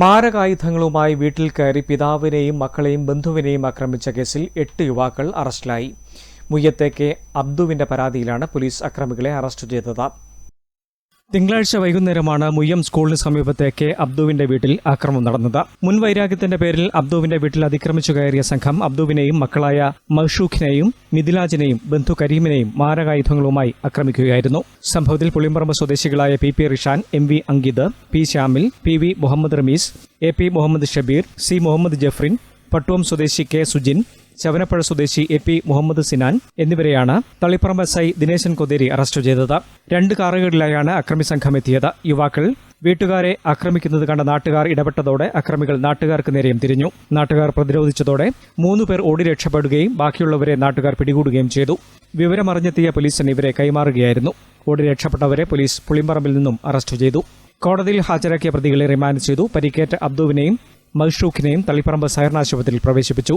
മാരകായുധങ്ങളുമായി വീട്ടിൽ കയറി പിതാവിനെയും മക്കളെയും ബന്ധുവിനെയും ആക്രമിച്ച കേസിൽ എട്ട് യുവാക്കൾ അറസ്റ്റിലായി. മുയ്യത്തേക്ക് അബ്ദുവിന്റെ പരാതിയിലാണ് പോലീസ് അക്രമികളെ അറസ്റ്റ് ചെയ്തത്. തിങ്കളാഴ്ച വൈകുന്നേരമാണ് മുയ്യം സ്കൂളിന് സമീപത്തെ അബ്ദുവിന്റെ വീട്ടിൽ ആക്രമണം നടന്നത്. മുൻവൈരാഗ്യത്തിന്റെ പേരിൽ അബ്ദുവിന്റെ വീട്ടിൽ അതിക്രമിച്ചു കയറിയ സംഘം അബ്ദുവിനെയും മക്കളായ മഷൂഖിനെയും മിഥിലാജിനെയും ബന്ധു കരീമിനെയും മാരകായുധങ്ങളുമായി ആക്രമിക്കുകയായിരുന്നു. സംഭവത്തിൽ പുളിമ്പറമ്പ് സ്വദേശികളായ P P Rishan M V Ankit P Shyamil P V Muhammad Rameez A P Muhammad Shabeer C Muhammad Jafrin Pattuvam സ്വദേശി കെ സുജിൻ ചവനപ്പുഴ സ്വദേശി എ പി മുഹമ്മദ് സിനാൻ എന്നിവരെയാണ് Taliparamba S I Dineshan Kotheri arrest ചെയ്തത്. രണ്ട് കാറുകളിലായാണ് അക്രമി സംഘം എത്തിയത് യുവാക്കൾ വീട്ടുകാരെ ആക്രമിക്കുന്നത് കണ്ട നാട്ടുകാർ ഇടപെട്ടതോടെ അക്രമികൾ നാട്ടുകാർക്ക് നേരെയും തിരിഞ്ഞു. നാട്ടുകാർ പ്രതിരോധിച്ചതോടെ മൂന്ന് പേർ ഓടി രക്ഷപ്പെടുകയും ബാക്കിയുള്ളവരെ നാട്ടുകാർ പിടികൂടുകയും ചെയ്തു. വിവരമറിഞ്ഞെത്തിയ പോലീസിന് ഇവരെ കൈമാറുകയായിരുന്നു. ഓടി രക്ഷപ്പെട്ടവരെ പോലീസ് പുളിമ്പറമ്പിൽ നിന്നും അറസ്റ്റ് ചെയ്തു. കോടതിയിൽ ഹാജരാക്കിയ പ്രതികളെ റിമാൻഡ് ചെയ്തു. പരിക്കേറ്റ അബ്ദുവിനെയും മൽഷൂഖിനെയും തളിപ്പറമ്പ് സഹകരണ ആശുപത്രിയിൽ പ്രവേശിപ്പിച്ചു.